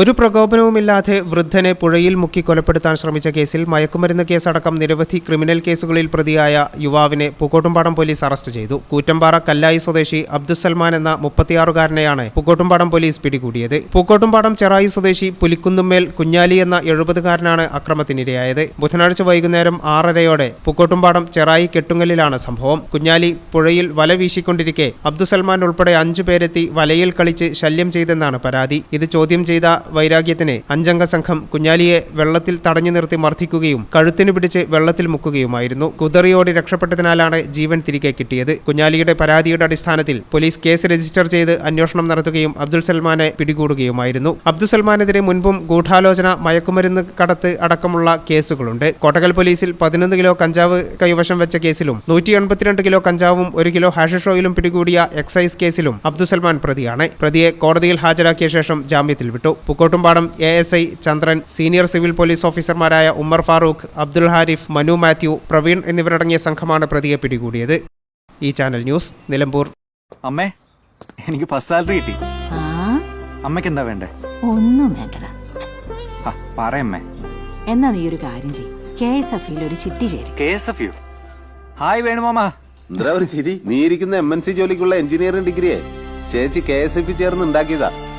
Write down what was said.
ഒരു പ്രകോപനവുമില്ലാതെ വൃദ്ധനെ പുഴയിൽ മുക്കി കൊലപ്പെടുത്താൻ ശ്രമിച്ച കേസിൽ മയക്കുമരുന്ന് കേസടക്കം നിരവധി ക്രിമിനൽ കേസുകളിൽ പ്രതിയായ യുവാവിനെ പൂക്കോട്ടുംപാടം പോലീസ് അറസ്റ്റ് ചെയ്തു. കൂറ്റമ്പാറ കല്ലായി സ്വദേശി അബ്ദുൽ സൽമാൻ എന്ന മുപ്പത്തിയാറുകാരനെയാണ് പൂക്കോട്ടുംപാടം പോലീസ് പിടികൂടിയത്. പൂക്കോട്ടുംപാടം ചെറായി സ്വദേശി പുലിക്കുന്നുമേൽ കുഞ്ഞാലി എന്ന എഴുപതുകാരനാണ് അക്രമത്തിനിരയായത്. ബുധനാഴ്ച വൈകുന്നേരം ആറരയോടെ പൂക്കോട്ടുംപാടം ചെറായി കെട്ടുങ്ങലിലാണ് സംഭവം. കുഞ്ഞാലി പുഴയിൽ വല വീശിക്കൊണ്ടിരിക്കെ അബ്ദുസൽമാൻ ഉൾപ്പെടെ അഞ്ചു പേരെത്തി വലയിൽ കളിച്ച് ശല്യം ചെയ്തെന്നാണ് പരാതി. ഇത് ചോദ്യം ചെയ്ത വൈരാഗ്യത്തിന് അഞ്ചംഗ സംഘം കുഞ്ഞാലിയെ വെള്ളത്തിൽ തടഞ്ഞു നിർത്തി മർദ്ദിക്കുകയും കഴുത്തിന് പിടിച്ച് വെള്ളത്തിൽ മുക്കുകയുമായിരുന്നു. കുതറിയോടി രക്ഷപ്പെട്ടതിനാലാണ് ജീവൻ തിരികെ കിട്ടിയത്. കുഞ്ഞാലിയുടെ പരാതിയുടെ അടിസ്ഥാനത്തിൽ പോലീസ് കേസ് രജിസ്റ്റർ ചെയ്ത് അന്വേഷണം നടത്തുകയും അബ്ദുൽ സൽമാനെ പിടികൂടുകയുമായിരുന്നു. അബ്ദുൽ സൽമാനെതിരെ മുൻപും ഗൂഢാലോചന മയക്കുമരുന്ന് കടത്ത് അടക്കമുള്ള കേസുകളുണ്ട്. കോട്ടകൽ പോലീസിൽ പതിനൊന്ന് കിലോ കഞ്ചാവ് കൈവശം വെച്ച കേസിലും നൂറ്റി എൺപത്തിരണ്ട് കിലോ കഞ്ചാവും ഒരു കിലോ ഹാഷിഷ് ഓയിലും പിടികൂടിയ എക്സൈസ് കേസിലും അബ്ദുൽ സൽമാൻ പ്രതിയാണ്. പ്രതിയെ കോടതിയിൽ ഹാജരാക്കിയ ശേഷം ജാമ്യത്തിൽ വിട്ടു. Pookkottumpadam A S I Chandran senior civil police ഓഫീസർമാരായ ഉമ്മർ ഫാറൂഖ് അബ്ദുൽ ഹാരിഫ് മനു മാത്യു പ്രവീൺ എന്നിവരടങ്ങിയ സംഘമാണ് പ്രതിയെ പിടികൂടിയത്. ഈ ചാനൽ ന്യൂസ് നിലമ്പൂർ. അമ്മേ എനിക്ക് ഫസ്റ്റ് സാലറി കിട്ടി. ആ? അമ്മയ്ക്ക് എന്താ വേണ്ടേ? ഒന്നും വേണ്ടടാ. പറയമ്മേ എന്നാ നീ ഒരു കാര്യം ചെയ് കെ എസ് എഫ് ഒരു ചിട്ടി ചേരും. കെ എസ് എഫ് ഹായ് വേണുമാമ എന്താ ഒരു ചിരി? നീ ഇരിക്കുന്ന എം എൻ സി ജോലിക്കുള്ള എഞ്ചിനീയറിംഗ് ഡിഗ്രിയെ. ചേച്ചി കെ എസ് എഫ് ചേർന്ന് ഉണ്ടാക്കിയതാ.